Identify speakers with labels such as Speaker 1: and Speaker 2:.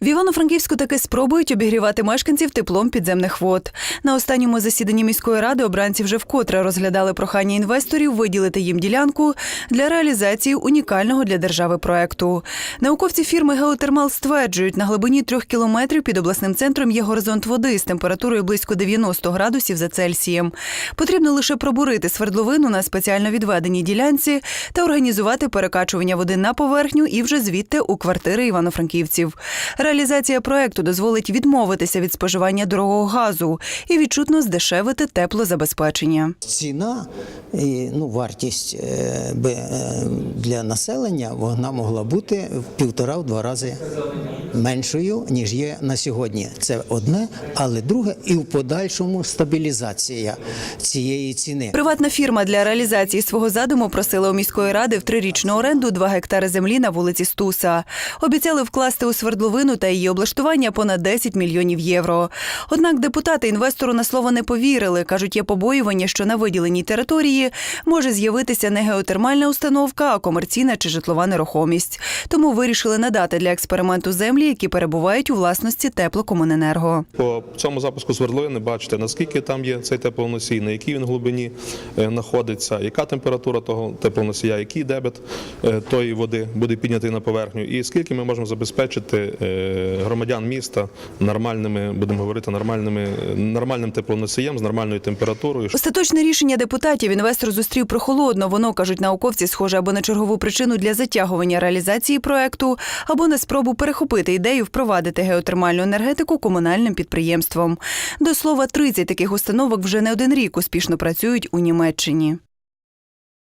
Speaker 1: В Івано-Франківську таки спробують обігрівати мешканців теплом підземних вод. На останньому засіданні міської ради обранці вже вкотре розглядали прохання інвесторів виділити їм ділянку для реалізації унікального для держави проекту. Науковці фірми Геотермал стверджують, на глибині трьох кілометрів під обласним центром є горизонт води з температурою близько 90 градусів за Цельсієм. Потрібно лише пробурити свердловину на спеціально відведеній ділянці та організувати перекачування води на поверхню і вже звідти у квартири івано-франківців. Реалізація проекту дозволить відмовитися від споживання дорогого газу і відчутно здешевити теплозабезпечення.
Speaker 2: Ціна і ну, вартість е, е, для населення вона могла бути в півтора-два рази меншою, ніж є на сьогодні. Це одне, але друге, і в подальшому стабілізація цієї ціни.
Speaker 1: Приватна фірма для реалізації свого задуму просила у міської ради в трирічну оренду 2 гектари землі на вулиці Стуса. Обіцяли вкласти у свердловину та її облаштування понад 10 мільйонів євро. Однак депутати інвестору на слово не повірили. кажуть, є побоювання, що на виділеній території може з'явитися не геотермальна установка, а комерційна чи житлова нерухомість. Тому вирішили надати для експерименту землі, які перебувають у власності теплокомуненерго.
Speaker 3: По цьому запуску свердловини бачите, наскільки там є цей теплоносій, на якій він глибині е, знаходиться, яка температура того теплоносія, який дебет е, тої води буде піднятий на поверхню, і скільки ми можемо забезпечити е, громадян міста нормальними, будемо говорити, нормальними, нормальним теплоносієм з нормальною температурою.
Speaker 1: Остаточне рішення депутатів інвестор зустрів прохолодно. Воно кажуть науковці, схоже або на чергову причину для затягування реалізації проекту, або на спробу перехопити ідею впровадити геотермальну енергетику комунальним підприємством. До слова, 30 таких установок вже не один рік успішно працюють у Німеччині.